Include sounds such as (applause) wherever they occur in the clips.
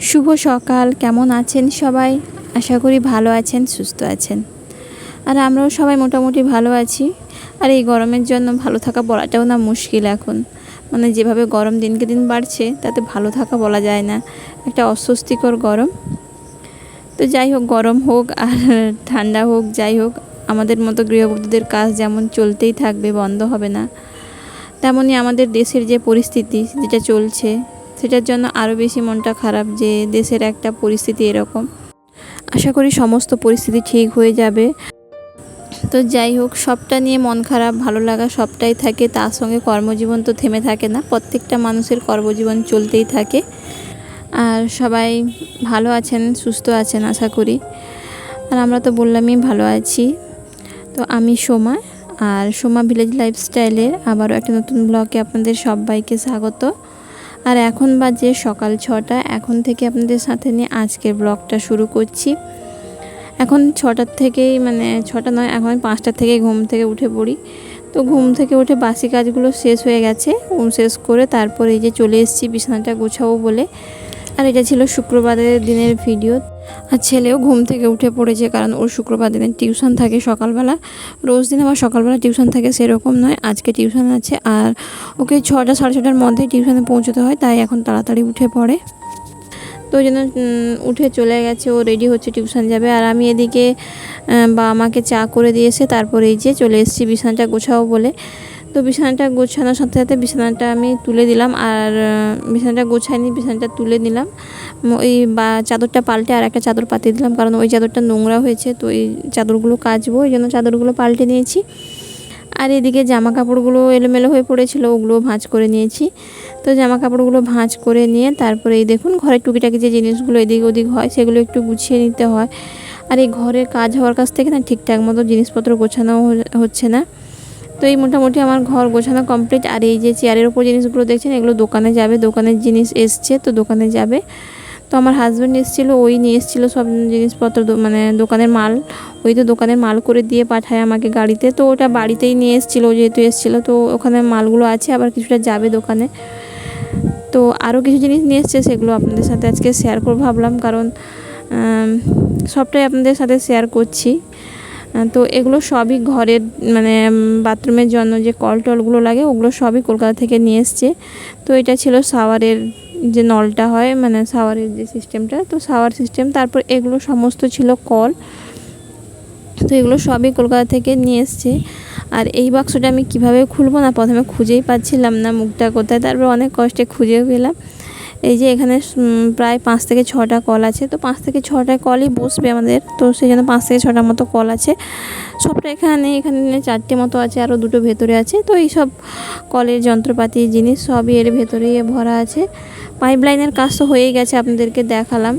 শুভ সকাল। কেমন আছেন সবাই? আশা করি ভালো আছেন, সুস্থ আছেন। আর আমরাও সবাই মোটামুটি ভালো আছি। আর এই গরমের জন্য ভালো থাকা বলাটাও না মুশকিল এখন। মানে যেভাবে গরম দিনকে দিন বাড়ছে, তাতে ভালো থাকা বলা যায় না। একটা অস্বস্তিকর গরম। তো যাই হোক, গরম হোক আর (laughs) ঠান্ডা হোক, যাই হোক, আমাদের মতো গৃহবধূদের কাজ যেমন চলতেই থাকবে, বন্ধ হবে না। তেমনই আমাদের দেশের যে পরিস্থিতি, যেটা চলছে সেটার জন্য আরও বেশি মনটা খারাপ যে দেশের একটা পরিস্থিতি এরকম। আশা করি সমস্ত পরিস্থিতি ঠিক হয়ে যাবে। তো যাই হোক, সবটা নিয়ে মন খারাপ, ভালো লাগা সবটাই থাকে। তার সঙ্গে কর্মজীবন তো থেমে থাকে না, প্রত্যেকটা মানুষের কর্মজীবন চলতেই থাকে। আর সবাই ভালো আছেন, সুস্থ আছেন, আশা করি। আর আমরা তো বললামই ভালো আছি। তো আমি সোমা, আর সোমা ভিলেজ লাইফস্টাইলের আবারও একটা নতুন ব্লগে আপনাদের সবাইকে স্বাগত। আর এখন বাজে সকাল ছটা। এখন থেকে আপনাদের সাথে নিয়ে আজকের ব্লগটা শুরু করছি। এখন ছটার থেকেই মানে ছটা নয়, এখন পাঁচটার থেকে ঘুম থেকে উঠে পড়ি। তো ঘুম থেকে উঠে বাসি কাজগুলো শেষ হয়ে গেছে। ঘুম শেষ করে তারপরে এই যে চলে এসেছি বিছানাটা গোছাবো বলে। আর এটা ছিল শুক্রবারের দিনের ভিডিও। আর ছেলেও ঘুম থেকে উঠে পড়েছে কারণ ওর শুক্রবার দিনের টিউশন থাকে সকালবেলা। রোজ দিন আমার সকালবেলা টিউশন থাকে সেরকম নয় আজকে টিউশন আছে আর ওকে ছটা সাড়ে ছটার মধ্যে টিউশনে পৌঁছতে হয় তাই এখন তাড়াতাড়ি উঠে পড়ে। তো ওই জন্য উঠে চলে গেছে ও রেডি হচ্ছে টিউশন যাবে। আর আমি এদিকে আহ, বাবা মাকে চা করে দিয়েছে তারপরে এই যে চলে এসেছি বিছানাটা গোছাবো বলে। তো বিছানাটা গোছানোর সাথে সাথে বিছানাটা আমি তুলে দিলাম আর বিছানাটা গোছাইনি, বিছানাটা তুলে নিলাম। ওই বা, চাদরটা পাল্টে আর একটা চাদর পাতিয়ে দিলাম কারণ ওই চাদরটা নোংরা হয়েছে তো এই চাদরগুলো কাচবো, ওই জন্য চাদরগুলো পাল্টে নিয়েছি। আর এদিকে জামা কাপড়গুলো এলোমেলো হয়ে পড়েছিল ওগুলো ভাঁজ করে নিয়েছি। তো জামা কাপড়গুলো ভাঁজ করে নিয়ে তারপরে এই দেখুন ঘরের টুকিটাকি যে জিনিসগুলো এদিক ওদিক হয়, সেগুলো একটু গুছিয়ে নিতে হয়। আর এই ঘরের কাজ হওয়ার কাছ থেকে না ঠিকঠাক মতো জিনিসপত্র গোছানো হচ্ছে না। তো এই মোটামুটি আমার ঘর গোছানো কমপ্লিট আর এই যে চেয়ারের ওপর জিনিসগুলো দেখছেন, এগুলো দোকানে যাবে, দোকানের জিনিস এসছে তো দোকানে যাবে। তো আমার হাজব্যান্ড এসেছিল, ওই নিয়ে এসেছিল সব জিনিসপত্র মানে দোকানের মাল। ওই তো দোকানের মাল করে দিয়ে পাঠায় আমাকে গাড়িতে। তো ওটা বাড়িতেই নিয়ে এসেছিল যেহেতু এসেছিল, তো ওখানে মালগুলো আছে, আবার কিছুটা যাবে দোকানে। তো আরও কিছু জিনিস নিয়ে এসছে, সেগুলো আপনাদের সাথে আজকে শেয়ার করব ভাবলাম। কারণ সবটাই আপনাদের সাথে শেয়ার করছি। তো এগুলো সবই ঘরের মানে বাথরুমের জন্য যে কল টলগুলো লাগে, ওগুলো সবই কলকাতা থেকে নিয়ে এসছে। তো এটা ছিল শাওয়ারের যে নলটা হয় মানে শাওয়ারের যে সিস্টেমটা, তো শাওয়ার সিস্টেম, তারপর এগুলো সমস্ত ছিল কল। তো এগুলো সবই কলকাতা থেকে নিয়ে এসছে। আর এই বাক্সটা আমি কীভাবে খুলবো না, প্রথমে খুঁজেই পাচ্ছিলাম না মুখটা কোথায়, তারপর অনেক কষ্টে খুঁজেও পেলাম। এই যে এখানে প্রায় পাঁচ থেকে ছটা কল আছে। তো পাঁচ থেকে ছটা কলই বসবে আমাদের। তো সেই জন্য পাঁচ থেকে ছটার মতো কল আছে। সবটা এখানে এখানে চারটে মতো আছে, আরও দুটো ভেতরে আছে। তো এই সব কলের যন্ত্রপাতি, জিনিস সবই এর ভেতরেই ভরা আছে। পাইপ লাইনের কাজ তো হয়েই গেছে, আপনাদেরকে দেখালাম।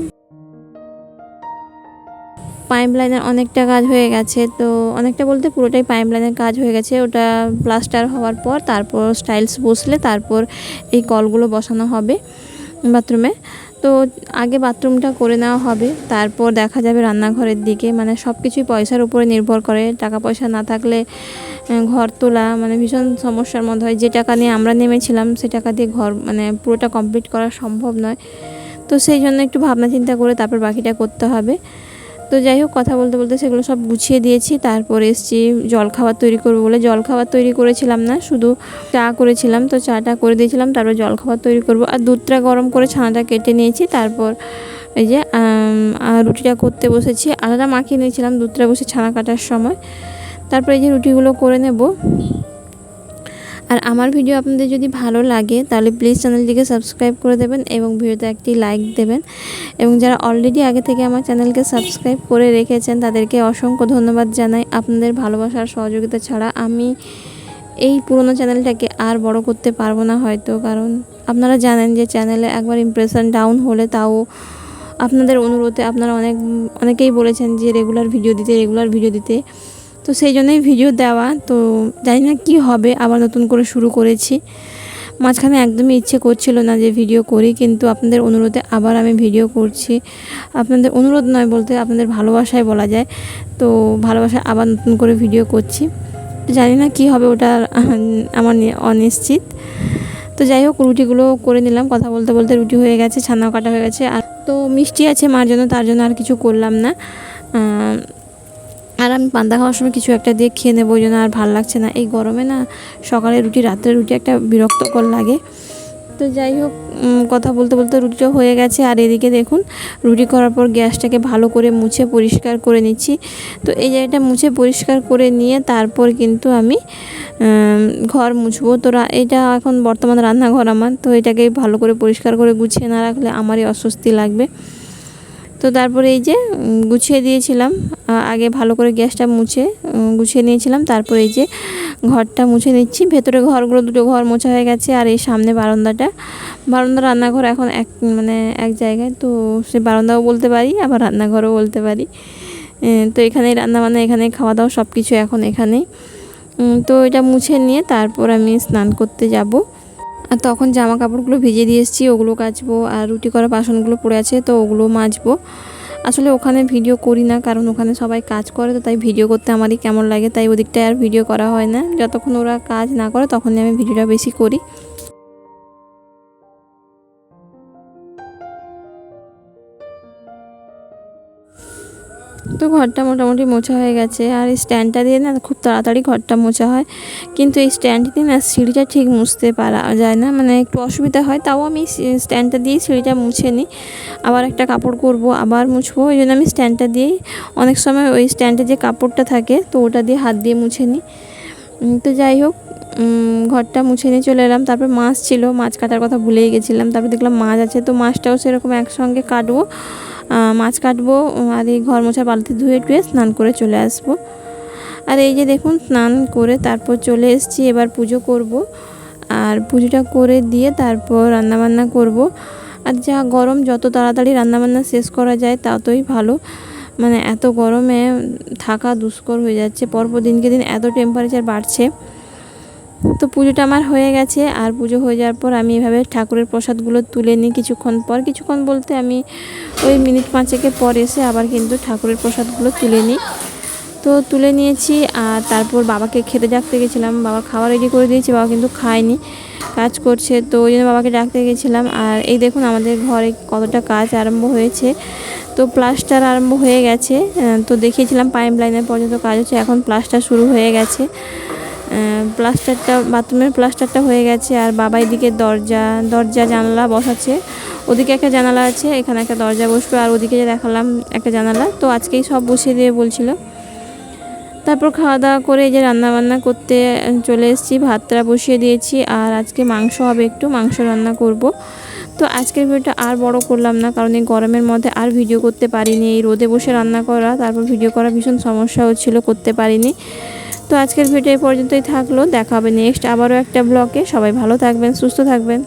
পাইপ লাইনের অনেকটা কাজ হয়ে গেছে। তো অনেকটা বলতে পুরোটাই পাইপ লাইনের কাজ হয়ে গেছে। ওটা প্লাস্টার হওয়ার পর, তারপর স্টাইলস বসলে তারপর এই কলগুলো বসানো হবে। বাথরুমে। তো আগে বাথরুমটা করে নেওয়া হবে। তারপর দেখা যাবে রান্নাঘরের দিকে। মানে সব কিছুই পয়সার উপরে নির্ভর করে। টাকা পয়সা না থাকলে ঘর তোলা মানে ভীষণ সমস্যার মধ্যে হয়। যে টাকা নিয়ে আমরা নেমেছিলাম, সে টাকা দিয়ে ঘর মানে পুরোটা কমপ্লিট করা সম্ভব নয়। তো সেই জন্য একটু ভাবনা চিন্তা করে তারপর বাকিটা করতে হবে। তো যাই হোক, কথা বলতে বলতে সেগুলো সব গুছিয়ে দিয়েছি। তারপর এসছি জল খাবার তৈরি করব বলে। জল খাবার তৈরি করেছিলাম না, শুধু চা করেছিলাম। তো চাটা করে দিয়েছিলাম, তারপর জল খাবার তৈরি করব। আর দুধটা গরম করে ছানাটা কেটে নিয়েছি। তারপর এই যে রুটিটা করতে বসেছি। আলাদা মাখিয়ে নিয়েছিলাম দুধটা বসে ছানা কাটার সময়। তারপর এই যে রুটিগুলো করে নেব। আর আমার ভিডিও আপনাদের যদি ভালো লাগে, তাহলে প্লিজ চ্যানেলটিকে সাবস্ক্রাইব করে দেবেন এবং ভিডিওতে একটি লাইক দেবেন। এবং যারা অলরেডি আগে থেকে আমার চ্যানেলকে সাবস্ক্রাইব করে রেখেছেন, তাদেরকে অসংখ্য ধন্যবাদ জানাই। আপনাদের ভালোবাসার সহযোগিতা ছাড়া আমি এই পুরনো চ্যানেলটাকে আর বড় করতে পারব না হয়তো। কারণ আপনারা জানেন যে চ্যানেলে একবার ইমপ্রেশন ডাউন হলে তাও আপনাদের অনুরোধে আপনারা অনেক, অনেকেই বলেছেন যে রেগুলার ভিডিও দিতে রেগুলার ভিডিও দিতে। তো সেই জন্যই ভিডিও দেওয়া। তো জানি না কী হবে, আবার নতুন করে শুরু করেছি। মাঝখানে একদমই ইচ্ছে করছিল না যে ভিডিও করি, কিন্তু আপনাদের অনুরোধে আবার আমি ভিডিও করছি। আপনাদের অনুরোধ নয় বলতে আপনাদের ভালোবাসায় বলা যায়। তো ভালোবাসায় আবার নতুন করে ভিডিও করছি। জানি না কী হবে, ওটা (laughs) আমার অনিশ্চিত। তো যাই হোক, রুটিগুলো করে নিলাম। কথা বলতে বলতে রুটি হয়ে গেছে ছানাও কাটা হয়ে গেছে। আর তো মিষ্টি আছে মার জন্য, তার জন্য আর কিছু করলাম না। আর আমি পান্তা খাওয়ার সময় কিছু একটা দিয়ে খেয়ে নেব ওই জন্য আর ভালো লাগছে না। এই গরমে না সকালে রুটি, রাত্রে রুটি একটা বিরক্তকর লাগে। তো যাই হোক কথা বলতে বলতে রুটিটা হয়ে গেছে। আর এদিকে দেখুন, রুটি করার পর গ্যাসটাকে ভালো করে মুছে পরিষ্কার করে নিচ্ছি। তো এই জায়গাটা মুছে পরিষ্কার করে নিয়ে তারপর কিন্তু আমি ঘর মুছবো। তো এটা এখন বর্তমান রান্নাঘর আমার। তো এটাকে ভালো করে পরিষ্কার করে গুছিয়ে না রাখলে আমারই অস্বস্তি লাগবে। তো তারপরে এই যে গুছিয়ে দিয়েছিলাম। আগে ভালো করে গ্যাসটা মুছে গুছিয়ে নিয়েছিলাম। তারপরে এই যে ঘরটা মুছে নিচ্ছি। ভেতরে ঘরগুলো দুটো ঘর মোছা হয়ে গেছে আর এই সামনে বারান্দাটা। বারান্দা, রান্নাঘর এখন এক মানে এক জায়গায়। তো সে বারান্দাও বলতে পারি, আবার রান্নাঘরও বলতে পারি। তো এখানেই রান্না বান্না এখানে খাওয়া দাওয়া সব কিছু এখন এখানেই। তো এটা মুছে নিয়ে তারপর আমি স্নান করতে যাব। আর তখন জামা কাপড়গুলো ভিজে দিয়ে এসেছি, ওগুলো কাচবো আর রুটি করা বাসনগুলো পড়ে আছে, তো ওগুলো মাজবো। আসলে ওখানে ভিডিও করি না, কারণ ওখানে সবাই কাজ করে, তো তাই ভিডিও করতে আমারই কেমন লাগে, তাই ওদিকটায় আর ভিডিও করা হয় না। যতক্ষণ ওরা কাজ না করে, তখনই আমি ভিডিওটা বেশি করি। তো ঘরটা মোটামুটি মোছা হয়ে গেছে। আর এই স্ট্যান্ডটা দিয়ে না খুব তাড়াতাড়ি ঘরটা মোছা হয়। কিন্তু এই স্ট্যান্ডটা দিয়ে না সিঁড়িটা ঠিক মুছতে পারা যায় না। মানে একটু অসুবিধা হয়, তাও আমি স্ট্যান্ডটা দিয়েই সিঁড়িটা মুছে নিই। আবার একটা কাপড় করব, আবার মুছবো। ওই জন্য আমি স্ট্যান্ডটা দিয়েই অনেক সময় ওই স্ট্যান্ডে যে কাপড়টা থাকে, তো ওটা দিয়ে হাত দিয়ে মুছে নিই। তো যাই হোক ঘরটা মুছে নিয়ে চলে এলাম। তারপর মাছ ছিল, মাছ কাটার কথা ভুলেই গেছিলাম। তারপর দেখলাম মাছ আছে, তো মাছটাও সেরকম একসঙ্গে কাটবো। মাছ কাটবো, আর এই ঘর মোছা বালতি ধুয়ে টুয়ে স্নান করে চলে আসব। আর এই যে দেখুন, স্নান করে তারপর চলে এসছি, এবার পুজো করব। আর পুজোটা করে দিয়ে তারপর রান্নাবান্না করব। আর যা গরম, যত তাড়াতাড়ি রান্নাবান্না শেষ করা যায়, ততই ভালো। মানে এত গরমে থাকা দুষ্কর হয়ে যাচ্ছে, পরপর দিনকে দিন এত টেম্পারেচার বাড়ছে। তো পুজোটা আমার হয়ে গেছে, আর পুজো হয়ে যাওয়ার পর আমি এভাবে ঠাকুরের প্রসাদগুলো তুলে নিই কিছুক্ষণ পর। কিছুক্ষণ বলতে আমি ওই মিনিট পাঁচেকের পর এসে আবার কিন্তু ঠাকুরের প্রসাদগুলো তুলে নিই। তো তুলে নিয়েছি, আর তারপর বাবাকে খেতে ডাকতে গেছিলাম। বাবা খাওয়া রেডি করে দিয়েছি, বাবা কিন্তু খায়নি, কাজ করছে। তো ওই জন্য বাবাকে ডাকতে গেছিলাম। আর এই দেখুন আমাদের ঘরে কতটা কাজ আরম্ভ হয়েছে। তো প্লাস্টার আরম্ভ হয়ে গেছে তো দেখিয়েছিলাম পাইপ লাইনের পর্যন্ত কাজ হচ্ছে। এখন প্লাস্টার শুরু হয়ে গেছে। প্লাস্টারটা, বাথরুমের প্লাস্টারটা হয়ে গেছে আর বাবা এদিকে দরজা দরজা জানালা বসাচ্ছে। ওদিকে একটা জানালা আছে, এখানে একটা দরজা বসবে আর ওদিকে যে দেখালাম একটা জানালা। তো আজকেই সব বসিয়ে দিয়ে বলছিল। তারপর খাওয়া দাওয়া করে এই যে রান্না বান্না করতে চলে এসেছি, ভাতটা বসিয়ে দিয়েছি আর আজকে মাংস হবে একটু, মাংস রান্না করব। তো আজকের ভিডিওটা আর বড় করলাম না, কারণ এই গরমের মধ্যে আর ভিডিও করতে পারিনি। এই রোদে বসে রান্না করা, তারপর ভিডিও করা ভীষণ সমস্যা হচ্ছিল করতে পারিনি। তো আজকের ভিডিও পর্যন্তই থাকল। দেখা হবে নেক্সট আবারও একটা ব্লগে সবাই ভালো থাকবেন, সুস্থ থাকবেন।